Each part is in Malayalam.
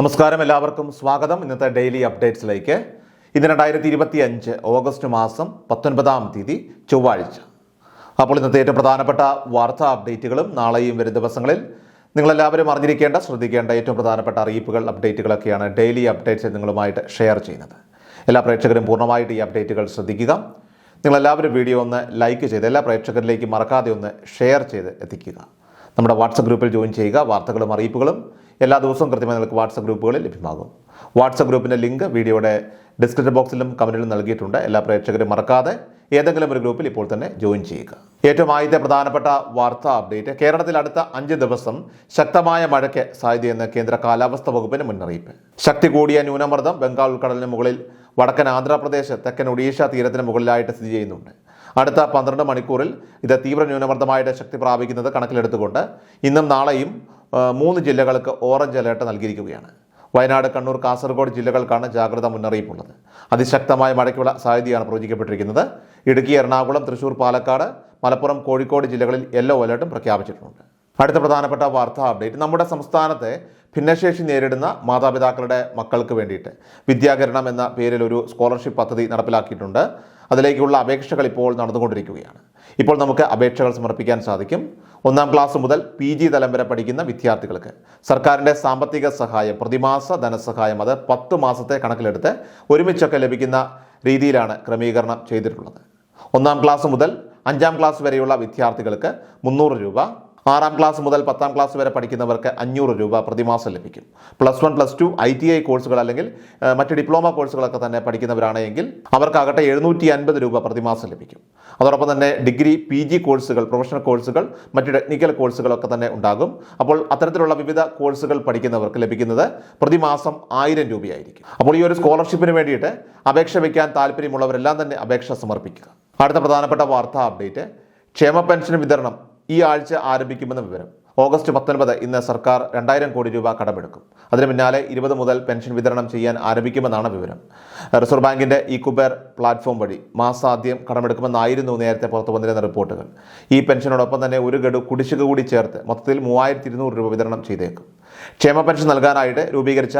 നമസ്കാരം എല്ലാവർക്കും സ്വാഗതം. ഇന്നത്തെ ഡെയിലി അപ്ഡേറ്റ്സിലേക്ക്. ഇന്ന് രണ്ടായിരത്തി ഇരുപത്തി അഞ്ച് ഓഗസ്റ്റ് മാസം പത്തൊൻപതാം തീയതി ചൊവ്വാഴ്ച. അപ്പോൾ ഇന്നത്തെ ഏറ്റവും പ്രധാനപ്പെട്ട വാർത്താ അപ്ഡേറ്റുകളും നാളെയും വരും ദിവസങ്ങളിൽ നിങ്ങളെല്ലാവരും അറിഞ്ഞിരിക്കേണ്ട ശ്രദ്ധിക്കേണ്ട ഏറ്റവും പ്രധാനപ്പെട്ട അറിയിപ്പുകൾ അപ്ഡേറ്റുകളൊക്കെയാണ് ഡെയിലി അപ്ഡേറ്റ്സ് നിങ്ങളുമായിട്ട് ഷെയർ ചെയ്യുന്നത്. എല്ലാ പ്രേക്ഷകരും പൂർണമായിട്ട് ഈ അപ്ഡേറ്റുകൾ ശ്രദ്ധിക്കുക. നിങ്ങളെല്ലാവരും വീഡിയോ ഒന്ന് ലൈക്ക് ചെയ്ത് എല്ലാ പ്രേക്ഷകരിലേക്കും മറക്കാതെ ഒന്ന് ഷെയർ ചെയ്ത് എത്തിക്കുക. നമ്മുടെ വാട്സപ്പ് ഗ്രൂപ്പിൽ ജോയിൻ ചെയ്യുക വാർത്തകളും അറിയിപ്പുകളും എല്ലാ ദിവസവും കൃത്യമായി നിങ്ങൾക്ക് വാട്സപ്പ് ഗ്രൂപ്പുകളിൽ ലഭ്യമാകും. വാട്സപ്പ് ഗ്രൂപ്പിന്റെ ലിങ്ക് വീഡിയോയുടെ ഡിസ്ക്രിപ്ഷൻ ബോക്സിലും കമന്റിലും നൽകിയിട്ടുണ്ട്. എല്ലാ പ്രേക്ഷകരും മറക്കാതെ ഏതെങ്കിലും ഒരു ഗ്രൂപ്പിൽ ഇപ്പോൾ തന്നെ ജോയിൻ ചെയ്യുക. ഏറ്റവും ആദ്യത്തെ പ്രധാനപ്പെട്ട വാർത്താ അപ്ഡേറ്റ് കേരളത്തിൽ അടുത്ത അഞ്ച് ദിവസം ശക്തമായ മഴയ്ക്ക് സാധ്യതയെന്ന് കേന്ദ്ര കാലാവസ്ഥാ വകുപ്പിന് മുന്നറിയിപ്പ്. ശക്തി കൂടിയ ന്യൂനമർദ്ദം ബംഗാൾ ഉൾക്കടലിന് മുകളിൽ വടക്കൻ ആന്ധ്രാപ്രദേശ് തെക്കൻ ഒഡീഷ തീരത്തിന് മുകളിലായിട്ട് സ്ഥിതി ചെയ്യുന്നുണ്ട്. അടുത്ത പന്ത്രണ്ട് മണിക്കൂറിൽ ഇത് തീവ്ര ന്യൂനമർദ്ദമായിട്ട് ശക്തി പ്രാപിക്കുന്നത് കണക്കിലെടുത്തുകൊണ്ട് ഇന്നും നാളെയും മൂന്ന് ജില്ലകൾക്ക് ഓറഞ്ച് അലേർട്ട് നൽകിയിരിക്കുകയാണ്. വയനാട് കണ്ണൂർ കാസർഗോഡ് ജില്ലകൾക്കാണ് ജാഗ്രതാ മുന്നറിയിപ്പുള്ളത്. അതിശക്തമായ മഴയ്ക്കുള്ള സാധ്യതയാണ് പ്രവചിക്കപ്പെട്ടിരിക്കുന്നത്. ഇടുക്കി എറണാകുളം തൃശൂർ പാലക്കാട് മലപ്പുറം കോഴിക്കോട് ജില്ലകളിൽ യെല്ലോ അലേർട്ടും പ്രഖ്യാപിച്ചിട്ടുണ്ട്. അടുത്ത പ്രധാനപ്പെട്ട വാർത്താ അപ്ഡേറ്റ്. നമ്മുടെ സംസ്ഥാനത്തെ ഭിന്നശേഷി നേരിടുന്ന മാതാപിതാക്കളുടെ മക്കൾക്ക് വേണ്ടിയിട്ട് വിദ്യാകരണം എന്ന പേരിൽ ഒരു സ്കോളർഷിപ്പ് പദ്ധതി നടപ്പിലാക്കിയിട്ടുണ്ട്. അതിലേക്കുള്ള അപേക്ഷകൾ ഇപ്പോൾ നടന്നുകൊണ്ടിരിക്കുകയാണ്. ഇപ്പോൾ നമുക്ക് അപേക്ഷകൾ സമർപ്പിക്കാൻ സാധിക്കും. ഒന്നാം ക്ലാസ് മുതൽ പി ജി തലം വരെ പഠിക്കുന്ന വിദ്യാർത്ഥികൾക്ക് സർക്കാരിന്റെ സാമ്പത്തിക സഹായം പ്രതിമാസ ധനസഹായം അത് പത്ത് മാസത്തെ കണക്കിലെടുത്ത് ഒരുമിച്ചൊക്കെ ലഭിക്കുന്ന രീതിയിലാണ് ക്രമീകരണം ചെയ്തിട്ടുള്ളത്. ഒന്നാം ക്ലാസ് മുതൽ അഞ്ചാം ക്ലാസ് വരെയുള്ള വിദ്യാർത്ഥികൾക്ക് മുന്നൂറ് രൂപ ആറാം ക്ലാസ് മുതൽ പത്താം ക്ലാസ് വരെ പഠിക്കുന്നവർക്ക് അഞ്ഞൂറ് രൂപ പ്രതിമാസം ലഭിക്കും. Plus one plus two I T I കോഴ്സുകൾ അല്ലെങ്കിൽ മറ്റ് ഡിപ്ലോമ കോഴ്സുകളൊക്കെ തന്നെ പഠിക്കുന്നവരാണെങ്കിൽ അവർക്കാകട്ടെ എഴുന്നൂറ്റി അൻപത് രൂപ പ്രതിമാസം ലഭിക്കും. അതോടൊപ്പം തന്നെ ഡിഗ്രി പി ജി കോഴ്സുകൾ പ്രൊഫഷണൽ കോഴ്സുകൾ മറ്റ് ടെക്നിക്കൽ കോഴ്സുകളൊക്കെ തന്നെ ഉണ്ടാകും. അപ്പോൾ അത്തരത്തിലുള്ള വിവിധ കോഴ്സുകൾ പഠിക്കുന്നവർക്ക് ലഭിക്കുന്നത് പ്രതിമാസം ആയിരം രൂപയായിരിക്കും. അപ്പോൾ ഈ ഒരു സ്കോളർഷിപ്പിന് വേണ്ടിയിട്ട് അപേക്ഷ വയ്ക്കാൻ താല്പര്യമുള്ളവരെല്ലാം തന്നെ അപേക്ഷ സമർപ്പിക്കുക. അടുത്ത പ്രധാനപ്പെട്ട വാർത്താ അപ്ഡേറ്റ് ക്ഷേമ പെൻഷൻ വിതരണം ഈ ആഴ്ച ആരംഭിക്കുമെന്ന വിവരം. ഓഗസ്റ്റ് പത്തൊൻപത് ഇന്ന് സർക്കാർ രണ്ടായിരം കോടി രൂപ കടമെടുക്കും. അതിന് പിന്നാലെ ഇരുപത് മുതൽ പെൻഷൻ വിതരണം ചെയ്യാൻ ആരംഭിക്കുമെന്നാണ് വിവരം. റിസർവ് ബാങ്കിന്റെ ഈ കുബേർ പ്ലാറ്റ്ഫോം വഴി മാസാദ്യം കടമെടുക്കുമെന്നായിരുന്നു നേരത്തെ പുറത്തു വന്നിരുന്ന റിപ്പോർട്ടുകൾ. ഈ പെൻഷനോടൊപ്പം തന്നെ ഒരു ഗഡു കുടിശ്ശിക കൂടി ചേർത്ത് മൊത്തത്തിൽ മൂവായിരത്തി രൂപ വിതരണം ചെയ്തേക്കും. ക്ഷേമ പെൻഷൻ നൽകാനായിട്ട് രൂപീകരിച്ച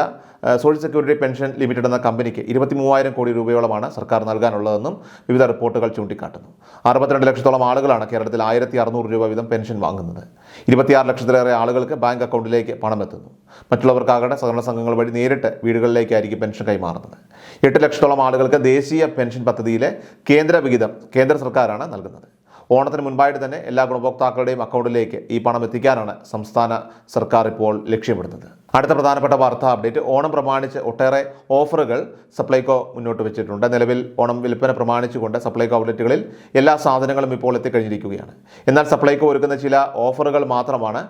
സോഷ്യൽ സെക്യൂരിറ്റി പെൻഷൻ ലിമിറ്റഡ് എന്ന കമ്പനിക്ക് ഇരുപത്തി മൂവായിരം കോടി രൂപയോളമാണ് സർക്കാർ നൽകാനുള്ളതെന്നും വിവിധ റിപ്പോർട്ടുകൾ ചൂണ്ടിക്കാട്ടുന്നു. അറുപത്തിരണ്ട് ലക്ഷത്തോളം ആളുകളാണ് കേരളത്തിൽ ആയിരത്തി അറുന്നൂറ് രൂപ വീതം പെൻഷൻ വാങ്ങുന്നത്. ഇരുപത്തിയാറ് ലക്ഷത്തിലേറെ ആളുകൾക്ക് ബാങ്ക് അക്കൗണ്ടിലേക്ക് പണം എത്തുന്നു മറ്റുള്ളവർക്കാകട്ടെ സഹകരണ സംഘങ്ങൾ വഴി നേരിട്ട് വീടുകളിലേക്കായിരിക്കും പെൻഷൻ കൈമാറുന്നത്. എട്ട് ലക്ഷത്തോളം ആളുകൾക്ക് ദേശീയ പെൻഷൻ പദ്ധതിയിലെ കേന്ദ്ര വിഹിതം കേന്ദ്ര സർക്കാരാണ് നൽകുന്നത്. ഓണത്തിന് മുൻപായിട്ട് തന്നെ എല്ലാ ഗുണഭോക്താക്കളുടെയും അക്കൗണ്ടിലേക്ക് ഈ പണം എത്തിക്കാനാണ് സംസ്ഥാന സർക്കാർ ഇപ്പോൾ ലക്ഷ്യമിടുന്നത്. അടുത്ത പ്രധാനപ്പെട്ട വാർത്താ അപ്ഡേറ്റ്. ഓണം പ്രമാണിച്ച് ഒട്ടേറെ ഓഫറുകൾ സപ്ലൈകോ മുന്നോട്ട് വെച്ചിട്ടുണ്ട്. നിലവിൽ ഓണം വിൽപ്പന പ്രമാണിച്ചുകൊണ്ട് സപ്ലൈകോ ഔട്ട്ലെറ്റുകളിൽ എല്ലാ സാധനങ്ങളും ഇപ്പോൾ എത്തിക്കഴിഞ്ഞിരിക്കുകയാണ്. എന്നാൽ സപ്ലൈകോ ഒരുക്കുന്ന ചില ഓഫറുകൾ മാത്രമാണ്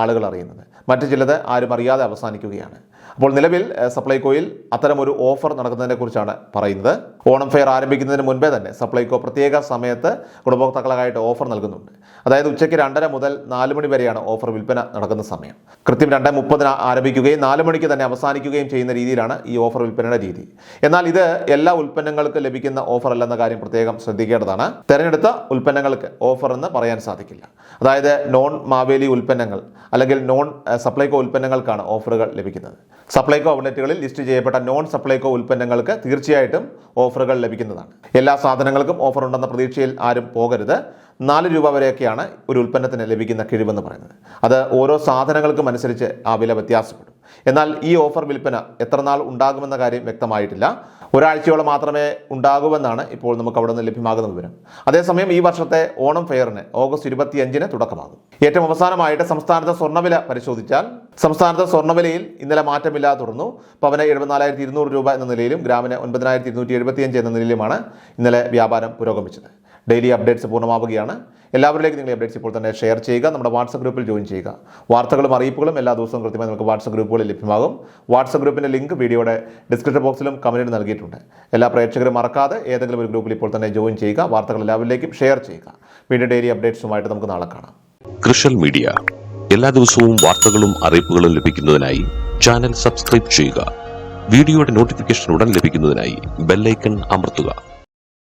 ആളുകൾ അറിയുന്നത്. മറ്റു ചിലത് ആരും അറിയാതെ അവസാനിക്കുകയാണ്. അപ്പോൾ നിലവിൽ സപ്ലൈകോയിൽ അത്തരമൊരു ഓഫർ നടക്കുന്നതിനെക്കുറിച്ചാണ് പറയുന്നത്. ഓണം ഫെയർ ആരംഭിക്കുന്നതിന് മുൻപേ തന്നെ സപ്ലൈകോ പ്രത്യേക സമയത്ത് ഗുണഭോക്താക്കളായിട്ട് ഓഫർ നൽകുന്നുണ്ട്. അതായത് ഉച്ചയ്ക്ക് രണ്ടര മുതൽ നാല് മണി വരെയാണ് ഓഫർ വിൽപ്പന നടക്കുന്ന സമയം. കൃത്യം രണ്ട് മുപ്പതിന് ആരംഭിക്കുകയും നാല് മണിക്ക് തന്നെ അവസാനിക്കുകയും ചെയ്യുന്ന രീതിയിലാണ് ഈ ഓഫർ വിൽപ്പനയുടെ രീതി. എന്നാൽ ഇത് എല്ലാ ഉൽപ്പന്നങ്ങൾക്കും ലഭിക്കുന്ന ഓഫർ അല്ലെന്ന കാര്യം പ്രത്യേകം ശ്രദ്ധിക്കേണ്ടതാണ്. തെരഞ്ഞെടുത്ത ഉൽപ്പന്നങ്ങൾക്ക് ഓഫർ എന്ന് പറയാൻ സാധിക്കില്ല. അതായത് നോൺ മാവേലി ഉൽപ്പന്നങ്ങൾ അല്ലെങ്കിൽ നോൺ സപ്ലൈകോ ഉൽപ്പന്നങ്ങൾക്കാണ് ഓഫറുകൾ ലഭിക്കുന്നത്. സപ്ലൈകോ ഔട്ട്ലെറ്റുകളിൽ ലിസ്റ്റ് ചെയ്യപ്പെട്ട നോൺ സപ്ലൈകോ ഉൽപ്പന്നങ്ങൾക്ക് തീർച്ചയായിട്ടും ഓഫറുകൾ ലഭിക്കുന്നതാണ്. എല്ലാ സാധനങ്ങൾക്കും ഓഫർ ഉണ്ടെന്ന പ്രതീക്ഷയിൽ ആരും പോകരുത്. നാല് രൂപ വരെയൊക്കെയാണ് ഒരു ഉൽപ്പന്നത്തിന് ലഭിക്കുന്ന കിഴിവെന്ന് പറയുന്നത്. അത് ഓരോ സാധനങ്ങൾക്കും അനുസരിച്ച് ആ വില വ്യത്യാസപ്പെടും. എന്നാൽ ഈ ഓഫർ വിൽപ്പന എത്ര നാൾ ഉണ്ടാകുമെന്ന കാര്യം വ്യക്തമായിട്ടില്ല. ഒരാഴ്ചയോളം മാത്രമേ ഉണ്ടാകുമെന്നാണ് ഇപ്പോൾ നമുക്ക് അവിടെ നിന്ന് ലഭ്യമാകുന്ന വിവരം. അതേസമയം ഈ വർഷത്തെ ഓണം ഫെയറിന് ഓഗസ്റ്റ് ഇരുപത്തിയഞ്ചിന് തുടക്കമാകും. ഏറ്റവും അവസാനമായിട്ട് സംസ്ഥാനത്തെ സ്വർണവില പരിശോധിച്ചാൽ സംസ്ഥാനത്തെ സ്വർണവിലയിൽ ഇന്നലെ മാറ്റമില്ലാതെ തുടർന്നു. പവന് എഴുപത്തിനാലായിരത്തി ഇരുന്നൂറ് രൂപ എന്ന നിലയിലും ഗ്രാമിന് ഒൻപതിനായിരത്തി ഇരുന്നൂറ്റി എഴുപത്തിയഞ്ച് എന്ന നിലയിലുമാണ് ഇന്നലെ വ്യാപാരം പുരോഗമിച്ചത്. ഡെയിലി അപ്ഡേറ്റ്സ് പൂർണമാവുകയാണ്. എല്ലാവരിലേക്കും നിങ്ങൾ അപ്ഡേറ്റ്സ് ഇപ്പോൾ തന്നെ ഷെയർ ചെയ്യുക നമ്മുടെ വാട്സപ്പ് ഗ്രൂപ്പിൽ ജോയിൻ ചെയ്യുക. വാർത്തകളും അറിയിപ്പുകളും എല്ലാ ദിവസവും കൃത്യമായി നമുക്ക് വാട്സപ്പ് ഗ്രൂപ്പുകളിൽ ലഭ്യമാകും. വാട്സപ്പ് ഗ്രൂപ്പിന്റെ ലിങ്ക് വീഡിയോയുടെ ഡിസ്ക്രിപ്ഷൻ ബോക്സിലും കമന്റിൽ നൽകിയിട്ടുണ്ട്. എല്ലാ പ്രേക്ഷകരും മറക്കാതെ ഏതെങ്കിലും ഒരു ഗ്രൂപ്പിൽ ഇപ്പോൾ തന്നെ ജോയിൻ ചെയ്യുക വാർത്തകൾ എല്ലാവരിലേക്കും ഷെയർ ചെയ്യുക. വീണ്ടും ഡെയിലി അപ്ഡേറ്റ്സുമായിട്ട് നമുക്ക് നാളെ കാണാം. കൃഷൽ മീഡിയ എല്ലാ ദിവസവും വാർത്തകളും അറിയിപ്പുകളും ലഭിക്കുന്നതിനായി ചാനൽ സബ്സ്ക്രൈബ് ചെയ്യുക. വീഡിയോയുടെ നോട്ടിഫിക്കേഷൻ ഉടൻ ലഭിക്കുന്നതിനായി ബെല്ലൈക്കൺ അമർത്തുക.